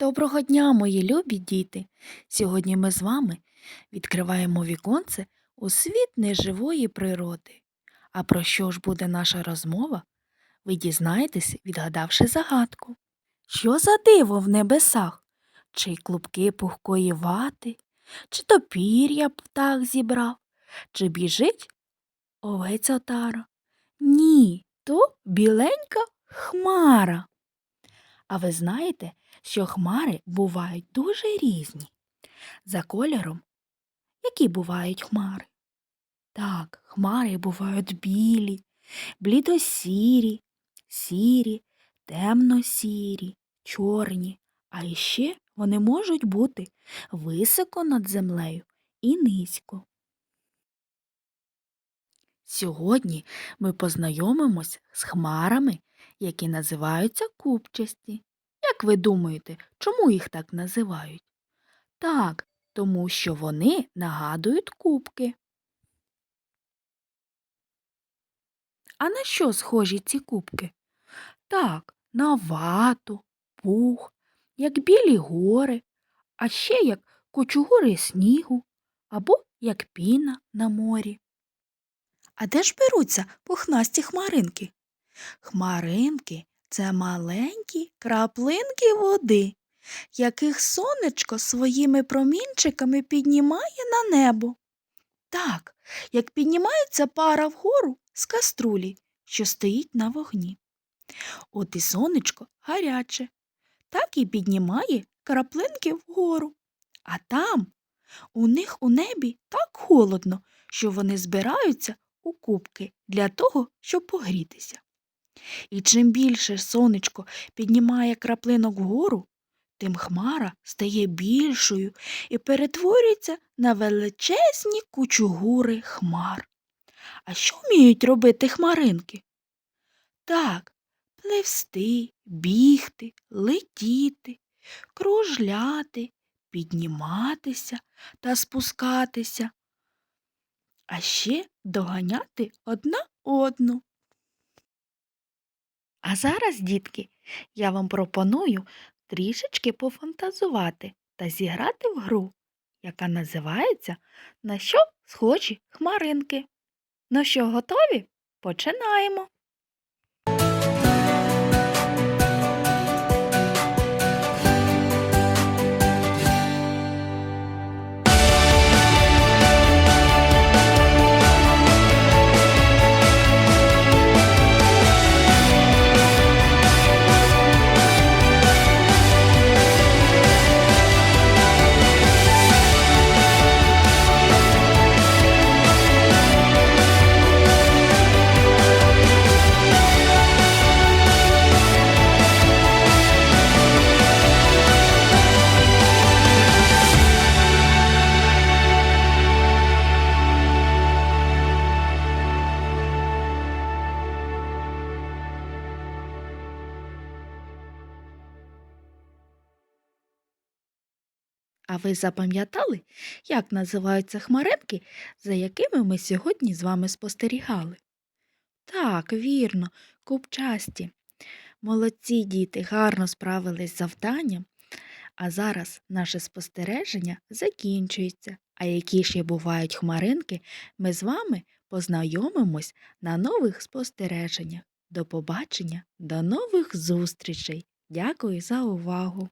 Доброго дня, мої любі діти! Сьогодні ми з вами відкриваємо віконце у світ неживої природи. А про що ж буде наша розмова? Ви дізнаєтесь, відгадавши загадку. Що за диво в небесах? Чи клубки пухкої вати, чи то пір'я птах зібрав, чи біжить овець отара? Ні, то біленька хмара. А ви знаєте, що хмари бувають дуже різні. За кольором, які бувають хмари? Так, хмари бувають білі, блідосірі, сірі, темно-сірі, чорні, а іще вони можуть бути високо над землею і низько. Сьогодні ми познайомимось з хмарами, які називаються купчасті. Як ви думаєте, чому їх так називають? Так, тому що вони нагадують кубки. А на що схожі ці кубки? Так, на вату, пух, як білі гори, а ще як кочугури снігу або як піна на морі. А де ж беруться пухнасті хмаринки? Хмаринки це маленькі краплинки води, яких сонечко своїми промінчиками піднімає на небо. Так, як піднімається пара вгору з каструлі, що стоїть на вогні. От і сонечко гаряче, так і піднімає краплинки вгору. А там у них у небі так холодно, що вони збираються у кубки для того, щоб погрітися. І чим більше сонечко піднімає краплинок вгору, тим хмара стає більшою і перетворюється на величезні кучугури хмар. А що вміють робити хмаринки? Так, пливсти, бігти, летіти, кружляти, підніматися та спускатися, а ще доганяти одна одну. А зараз, дітки, я вам пропоную трішечки пофантазувати та зіграти в гру, яка називається На що схожі хмаринки. Ну що, готові? Починаємо. А ви запам'ятали, як називаються хмаринки, за якими ми сьогодні з вами спостерігали? Так, вірно, купчасті. Молодці діти гарно справились з завданням, а зараз наше спостереження закінчується. А які ще бувають хмаринки, ми з вами познайомимось на нових спостереженнях. До побачення, до нових зустрічей. Дякую за увагу!